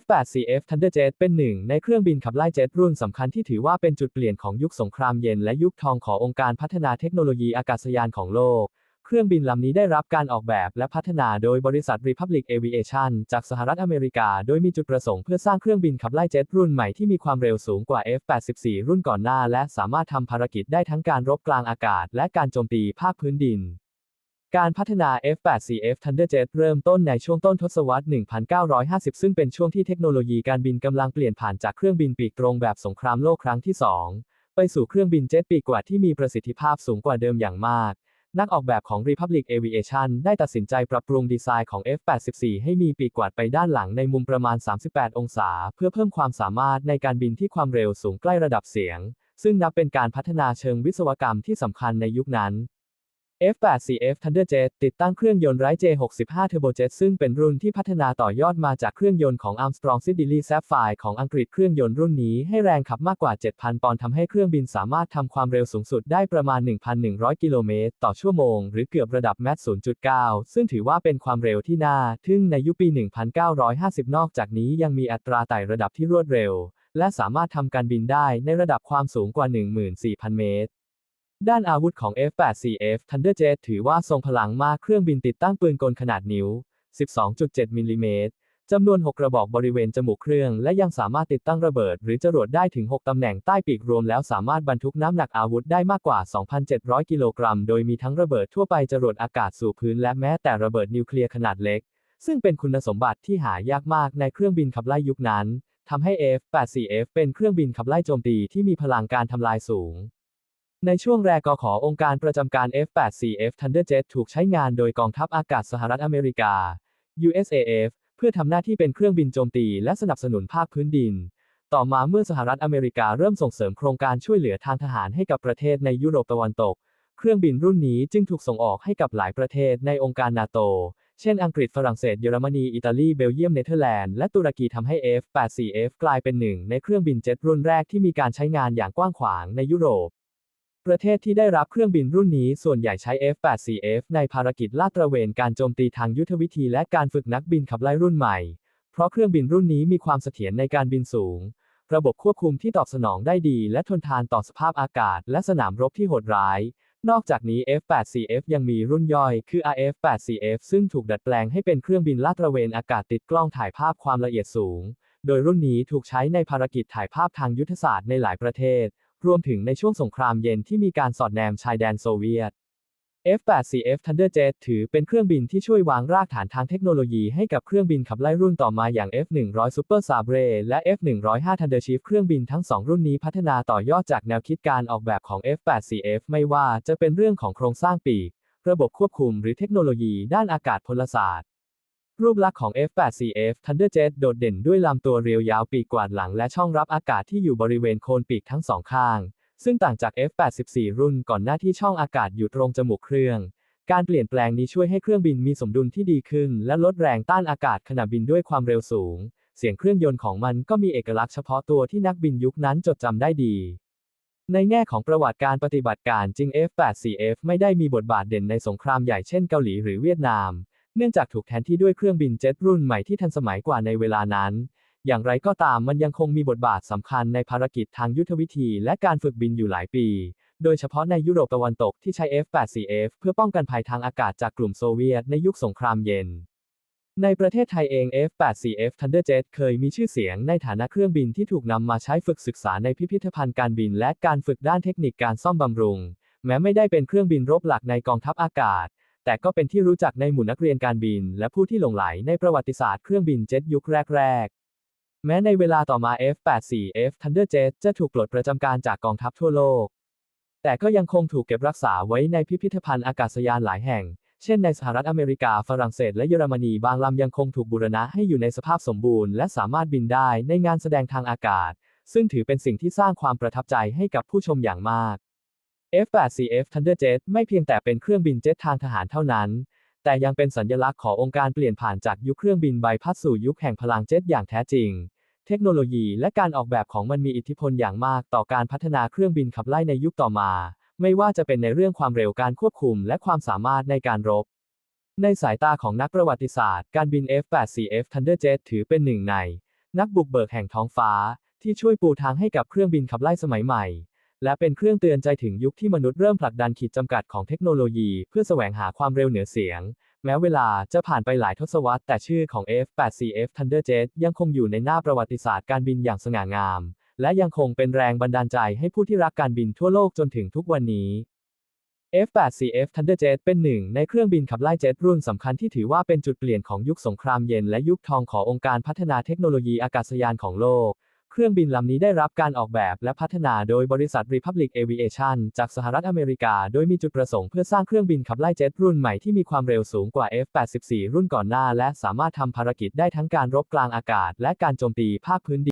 F-8CF Thunderjet เป็นหนึ่งในเครื่องบินขับไล่เจ็ตรุ่นสำคัญที่ถือว่าเป็นจุดเปลี่ยนของยุคสงครามเย็นและยุคทองขององค์การพัฒนาเทคโนโลยีอากาศยานของโลก เครื่องบินลำนี้ได้รับการออกแบบและพัฒนาโดยบริษัท Republic Aviation จากสหรัฐอเมริกา โดยมีจุดประสงค์เพื่อสร้างเครื่องบินขับไล่เจ็ตรุ่นใหม่ที่มีความเร็วสูงกว่า F-84 รุ่นก่อนหน้า และสามารถทำภารกิจได้ทั้งการรบกลางอากาศ และการโจมตีภาคพื้นดิน การพัฒนา F-8CF Thunderjet เริ่มต้นในช่วงต้นทศวรรษ 1950 ซึ่งเป็นช่วงที่เทคโนโลยีการบินกำลังเปลี่ยนผ่านจากเครื่องบินปีกตรงแบบสงครามโลกครั้งที่ 2 ไปสู่เครื่องบินเจ็ตปีกกว่าที่มีประสิทธิภาพสูงกว่าเดิมอย่างมาก นักออกแบบของ Republic Aviation ได้ตัดสินใจปรับปรุงดีไซน์ของ F-84 ให้มีปีกกวาดไปด้านหลังในมุมประมาณ 38 องศา เพื่อเพิ่มความสามารถในการบินที่ความเร็วสูงใกล้ระดับเสียง ซึ่งนับเป็นการพัฒนาเชิงวิศวกรรมที่สำคัญในยุคนั้น F-8CF Thunderjet ติดตั้งเครื่องยนต์ไร้ J65 Turbojet ซึ่งเป็นรุ่นที่พัฒนาต่อยอดมาจากเครื่องยนต์ของ Armstrong Siddeley Sapphire ของอังกฤษเครื่องยนต์รุ่นนี้ให้แรงขับมากกว่า 7,000 ปอนด์ทำให้เครื่องบินสามารถทำความเร็วสูงสุดได้ประมาณ 1,100 กิโลเมตร ต่อชั่วโมง หรือเกือบระดับแมท0.9 ซึ่งถือว่าเป็นความเร็วที่น่าทึ่งในยุคปี 1950 นอกจากนี้ยังมีอัตราไต่ระดับที่รวดเร็ว และสามารถทำการบินได้ในระดับความสูงกว่า 14,000 เมตร ด้านอาวุธของ F-8CF Thunderjet ถือว่าทรงพลังมากเครื่องบินติดตั้งปืนกลขนาดนิ้ว 12.7 มิลลิเมตรจำนวน 6 กระบอกบริเวณจมูกเครื่อง และยังสามารถติดตั้งระเบิด หรือจรวดได้ถึง 6 ตำแหน่งใต้ปีกรวมแล้วสามารถบรรทุกน้ำหนักอาวุธได้มากกว่า 2,700 กิโลกรัม โดยมีทั้งระเบิดทั่วไปจรวดอากาศสู่พื้นและแม้แต่ระเบิดนิวเคลียร์ขนาดเล็ก ซึ่งเป็นคุณสมบัติที่หายากมากในเครื่องบินขับไล่ยุคนั้นทำให้ F-8CF เป็นเครื่องบินขับไล่โจมตีที่มีพลังการทำลายสูง ในช่วงแรกกขอองค์การประจำการ F-8CF Thunderjet ถูกใช้งานโดยกองทัพอากาศสหรัฐอเมริกา USAF เพื่อทำหน้าที่เป็นเครื่องบินโจมตีและสนับสนุนภาคพื้นดิน ต่อมาเมื่อสหรัฐอเมริกาเริ่มส่งเสริมโครงการช่วยเหลือทางทหารให้กับประเทศในยุโรปตะวันตก เครื่องบินรุ่นนี้จึงถูกส่งออกให้กับหลายประเทศในองค์การนาโต เช่นอังกฤษฝรั่งเศสเยอรมนี อิตาลี เบลเยียม เนเธอร์แลนด์ และตุรกีทำให้ F-8CF กลายเป็นหนึ่งในเครื่องบินเจ็ตรุ่นแรกที่มีการใช้งานอย่างกว้างขวางในยุโรป ประเทศที่ได้รับเครื่องบินรุ่นนี้ส่วนใหญ่ใช้ F-8CF ในภารกิจลาดตระเวนการโจมตีทางยุทธวิธีและการฝึกนักบินขับไล่รุ่นใหม่ เพราะเครื่องบินรุ่นนี้มีความเสถียรในการบินสูง ระบบควบคุมที่ตอบสนองได้ดี และทนทานต่อสภาพอากาศ และสนามรบที่โหดร้าย นอกจากนี้ F-8CF ยังมีรุ่นย่อย คือ RF-8CF ซึ่งถูกดัดแปลงให้เป็นเครื่องบินลาดตระเวนอากาศติดกล้องถ่ายภาพความละเอียดสูง โดยรุ่นนี้ถูกใช้ในภารกิจถ่ายภาพทางยุทธศาสตร์ในหลายประเทศ รวมถึงในช่วงสงครามเย็นที่มีการสอดแนมชายแดนโซเวียต F-8CF Thunderjet ถือเป็นเครื่องบินที่ช่วยวางรากฐานทางเทคโนโลยีให้กับเครื่องบินขับไล่รุ่นต่อมาอย่าง F-100 Super Sabre และ F-105 Thundershift เครื่องบินทั้งสองรุ่นนี้พัฒนาต่อยอดจากแนวคิดการออกแบบของ F-8CF ไม่ว่าจะเป็นเรื่องของโครงสร้างปีก ระบบควบคุมหรือเทคโนโลยีด้านอากาศพลศาสตร์ รูปลักษณ์ของ F-8CF Thunderjet โดดเด่นด้วยลำตัวเรียวยาวปีกกวาดหลังและช่องรับอากาศที่อยู่บริเวณโคนปีกทั้งสองข้าง ซึ่งต่างจาก F-84 รุ่นก่อนหน้าที่ช่องอากาศอยู่ตรงจมูกเครื่อง การเปลี่ยนแปลงนี้ช่วยให้เครื่องบินมีสมดุลที่ดีขึ้น และลดแรงต้านอากาศขณะบินด้วยความเร็วสูง เสียงเครื่องยนต์ของมันก็มีเอกลักษณ์เฉพาะตัวที่นักบินยุคนั้นจดจำได้ดีในแง่ของประวัติการปฏิบัติการจริง F-8CF ไม่ได้มีบทบาทเด่นในสงครามใหญ่เช่นเกาหลีหรือเวียดนาม เนื่องจากถูกแทนที่ด้วยเครื่องบินเจ็ตรุ่นใหม่ที่ทันสมัยกว่าในเวลานั้น อย่างไรก็ตามมันยังคงมีบทบาทสำคัญในภารกิจทางยุทธวิธีและการฝึกบินอยู่หลายปี โดยเฉพาะในยุโรปตะวันตกที่ใช้ F-8CF เพื่อป้องกันภัยทางอากาศจากกลุ่มโซเวียตในยุคสงครามเย็น ในประเทศไทยเอง F-8CF Thunderjet เคยมีชื่อเสียงในฐานะเครื่องบินที่ถูกนำมาใช้ฝึกศึกษาในพิพิธภัณฑ์การบินและการฝึกด้านเทคนิคการซ่อมบำรุง แม้ไม่ได้เป็นเครื่องบินรบหลักในกองทัพอากาศ แต่ก็เป็นที่รู้จักในหมู่นักเรียนการบิน และผู้ที่หลงไหลในประวัติศาสตร์เครื่องบินเจ็ตยุคแรก ๆ แม้ในเวลาต่อมา F-84F Thunderjet จะถูกปลดประจำการจากกองทัพทั่วโลก แต่ก็ยังคงถูกเก็บรักษาไว้ในพิพิธภัณฑ์อากาศยานหลายแห่ง เช่นในสหรัฐอเมริกา ฝรั่งเศส และเยอรมนีบางลำยังคงถูกบูรณะให้อยู่ในสภาพสมบูรณ์และสามารถบินได้ในงานแสดงทางอากาศ ซึ่งถือเป็นสิ่งที่สร้างความประทับใจให้กับผู้ชมอย่างมาก F-8CF Thunderjet ไม่เพียงแต่เป็นเครื่องบินเจ็ตทางทหารเท่านั้น แต่ยังเป็นสัญลักษณ์ขององค์การเปลี่ยนผ่านจากยุคเครื่องบินใบพัดสู่ยุคแห่งพลังเจ็ตอย่างแท้จริง เทคโนโลยีและการออกแบบของมันมีอิทธิพลอย่างมากต่อการพัฒนาเครื่องบินขับไล่ในยุคต่อมา ไม่ว่าจะเป็นในเรื่องความเร็วการควบคุมและความสามารถในการรบ ในสายตาของนักประวัติศาสตร์ การบิน F-8CF Thunderjet ถือเป็นหนึ่งใน นักบุกเบิกแห่งท้องฟ้า ที่ช่วยปูทางให้กับเครื่องบินขับไล่สมัยใหม่ และเป็นเครื่องเตือนใจถึงยุคที่มนุษย์เริ่มผลักดันขีดจำกัดของเทคโนโลยี เพื่อแสวงหาความเร็วเหนือเสียง แม้เวลาจะผ่านไปหลายทศวรรษแต่ชื่อของ F-84F Thunderjet ยังคงอยู่ในหน้าประวัติศาสตร์การบินอย่างสง่างาม และยังคงเป็นแรงบันดาลใจให้ผู้ที่รักการบินทั่วโลกจนถึงทุกวันนี้ F-84F Thunderjet เป็นหนึ่งในเครื่องบินขับไล่เจ็ตรุ่นสำคัญที่ถือว่าเป็นจุดเปลี่ยนของยุคสงครามเย็นและยุคทองขององค์การพัฒนาเทคโนโลยีอากาศยานของโลก เครื่องบินลำนี้ได้รับการออกแบบและพัฒนาโดยบริษัท Republic Aviation จากสหรัฐอเมริกา โดยมีจุดประสงค์เพื่อสร้างเครื่องบินขับไล่เจ็ตรุ่นใหม่ที่มีความเร็วสูงกว่า F-84 รุ่นก่อนหน้า และสามารถทำภารกิจได้ทั้งการรบกลางอากาศ และการโจมตีภาคพื้นดิน